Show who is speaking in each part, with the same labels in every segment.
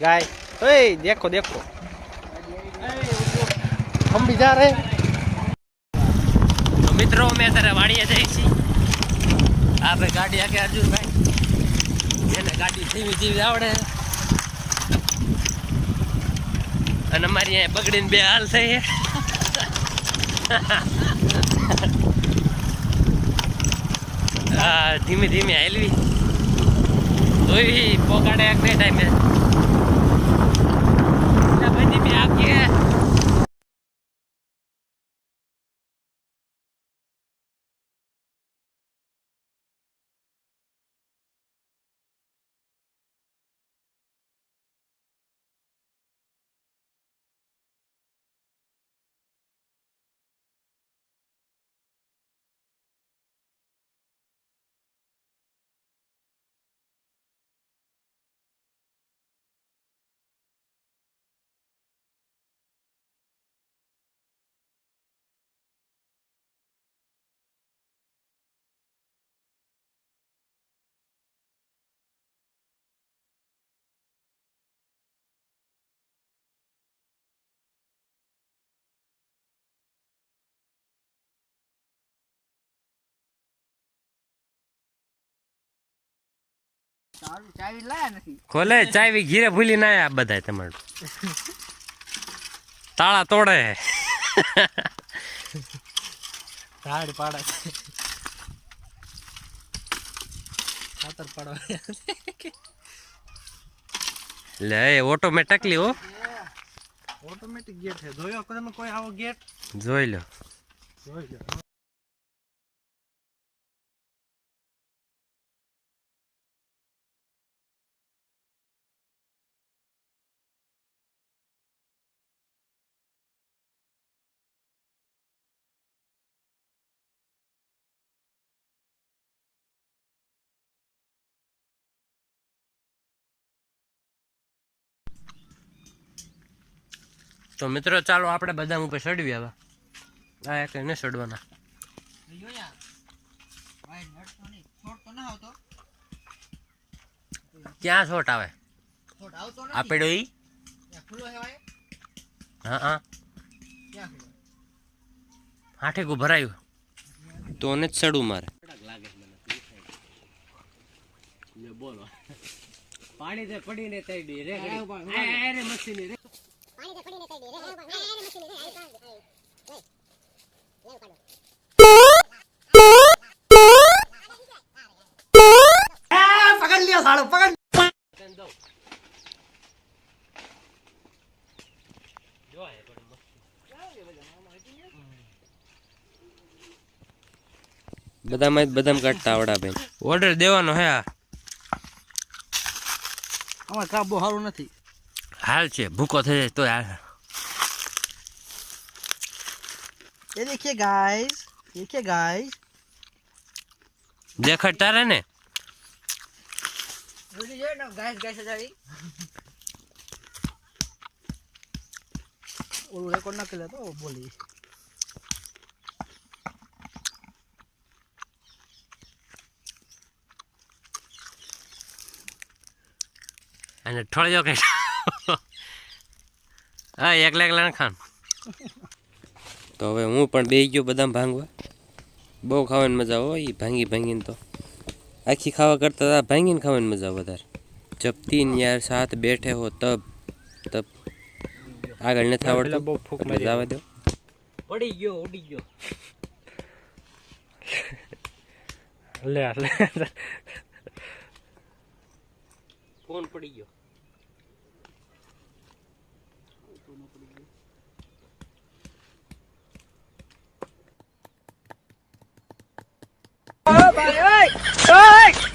Speaker 1: गाय ओए देखो देखो हम भी जा रहे हैं
Speaker 2: તો મિત્રો અમે અત્યારે વાડીએ જઈએ છીએ આ ભાઈ ગાડી આગે અર્જુનભાઈ એને ગાડી ધીમી ધીમી આવડે અને અમારી અહીંયા બગડીને બે હાલ થઈ છે હા ધીમે ધીમે હાલવી જોઈ પોગાડે એક નહીં ટાઈમે ભાઈ ધીમે આપીએ. ખોલે ચાવી ઘીરે ભૂલી ના આ બધા તમારું. તાળા તોડે.
Speaker 1: તાળ પાડે. ખાતર પાડવા.
Speaker 2: લે એ ઓટોમેટિકલી હો.
Speaker 1: ઓટોમેટિક ગેટ છે. જોયો? તમે કોઈ આવો ગેટ
Speaker 2: જોઈ લો.
Speaker 1: જોઈ લો.
Speaker 2: તો મિત્રો ચાલો આપણે બધા ઉપર ચડવી હવે. આ એક ને ચડવાના ક્યાં છોટ આવે?
Speaker 3: છોડ આવતો
Speaker 2: આ
Speaker 3: નથી
Speaker 2: પેડો ઈ હા હા. હાઠે ગુ ભરાયું તો ને જ ચડવું મારે. બોલો. પાણી તે પડીને તઈ રે.
Speaker 3: આ.
Speaker 2: આ-
Speaker 1: પકડ લ્યો સાળો પકડ
Speaker 2: પણ બધામાં બદામ કાઢતા આવડા ભાઈ ઓર્ડર દેવાનો હે આ
Speaker 1: અમારે કાબો સારું નથી
Speaker 2: હાલ છે ભૂકો થઈ જાય તો હાલ
Speaker 1: ये देखिए गाइस देखिए गाइस
Speaker 2: દેખાડ તારે ને
Speaker 3: જોઈ જોઈ ને ગાય ગાય સજાવી
Speaker 1: ઓલું રેકોર્ડ ના કરે તો બોલી
Speaker 2: અને ઠોળજો કે હા એકલા એકલા ખાન તો હવે હું પણ બે ગયો બદામ ભાંગવા. બહુ ખાવાની મજા હોય એ ભાંગી ભાંગીને તો. આખી ખાવા કરતા હતા આ ભાંગીને ખાવાની મજા વધારે. જબ તીન યાર સાથ બેઠે હો તબ તબ. આગળ નથી આવડતું.
Speaker 1: બહુ ફૂક
Speaker 2: મજા આવે દો
Speaker 3: પડી ગયો ઉડી ગયો.
Speaker 1: લે લે.
Speaker 2: ફોન પડી ગયો. ભાઈ ઓય ઓય!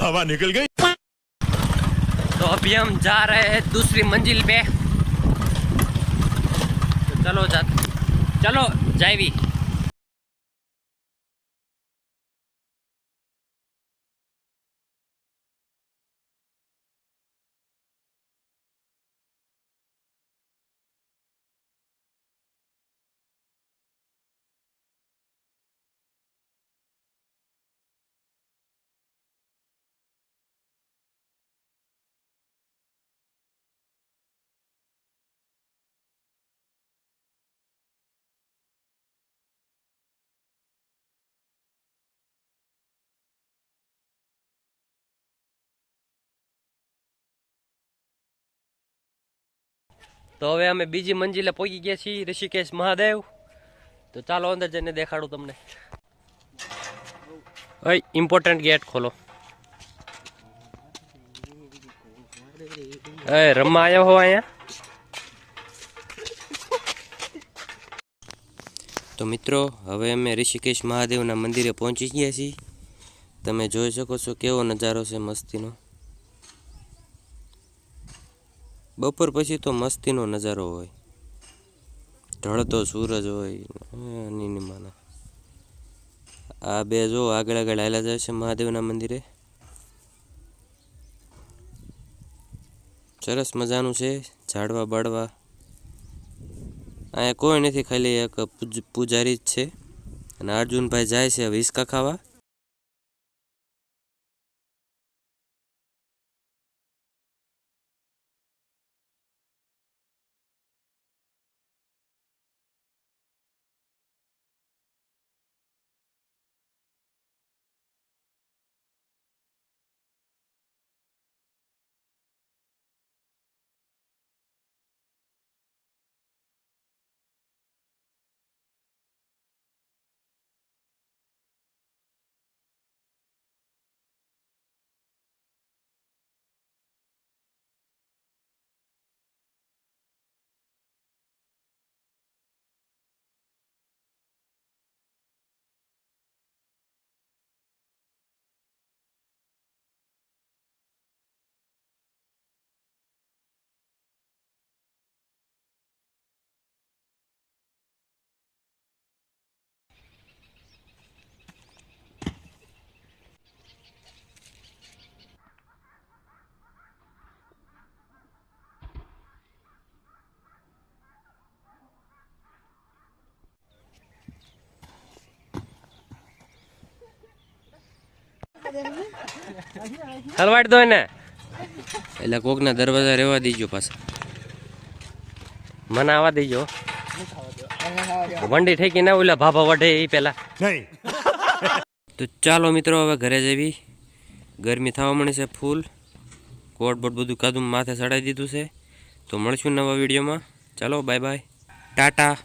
Speaker 4: हवा निकल गई
Speaker 2: तो अभी हम जा रहे हैं दूसरी मंजिल पे तो चलो जा चलो जाइवी તો હવે અમે બીજી મંજિલે પહોંચી ગયા છીએ, ઋષિકેશ મહાદેવ. તો ચાલો અંદર જઈને દેખાડું તમને. ઓય ઇમ્પોર્ટન્ટ ગેટ ખોલો. એ રમવા આવ્યો હો અહીંયા? તો મિત્રો, હવે અમે ઋષિકેશ મહાદેવના મંદિરે પહોંચી ગયા છીએ. તમે જોઈ શકો છો કેવો નજારો છે મસ્તીનો. બપોર પછી તો મસ્તીનો નજારો હોય. ઢળતો સૂરજ હોય નીનીમાના આ બે જો આગળ આગળ હાલ્યા જાય છે મહાદેવના મંદિરે. સરસ મજાનું છે, ઝાડવા બાળવા અહીંયા કોઈ નથી ખાલી એક પૂજ- પૂજારી જ છે. અને અર્જુનભાઈ જાય છે હિંચકા ખાવા. હલવાડી દો ને એટલે કોકના દરવાજા રહેવા દીજો પાછા. મને આવવા દેજો. વંડી ઠેકી ના ઓલા ભાભા વઢે એ પેલા. તો ચાલો મિત્રો હવે ઘરે જવી. ગરમી થવા મળી છે ફૂલ. કોટ બોટ બધું કાદું માથે ચડાવી દીધું છે. તો મળશું નવા વિડીયોમાં. ચાલો બાય બાય. ટાટા.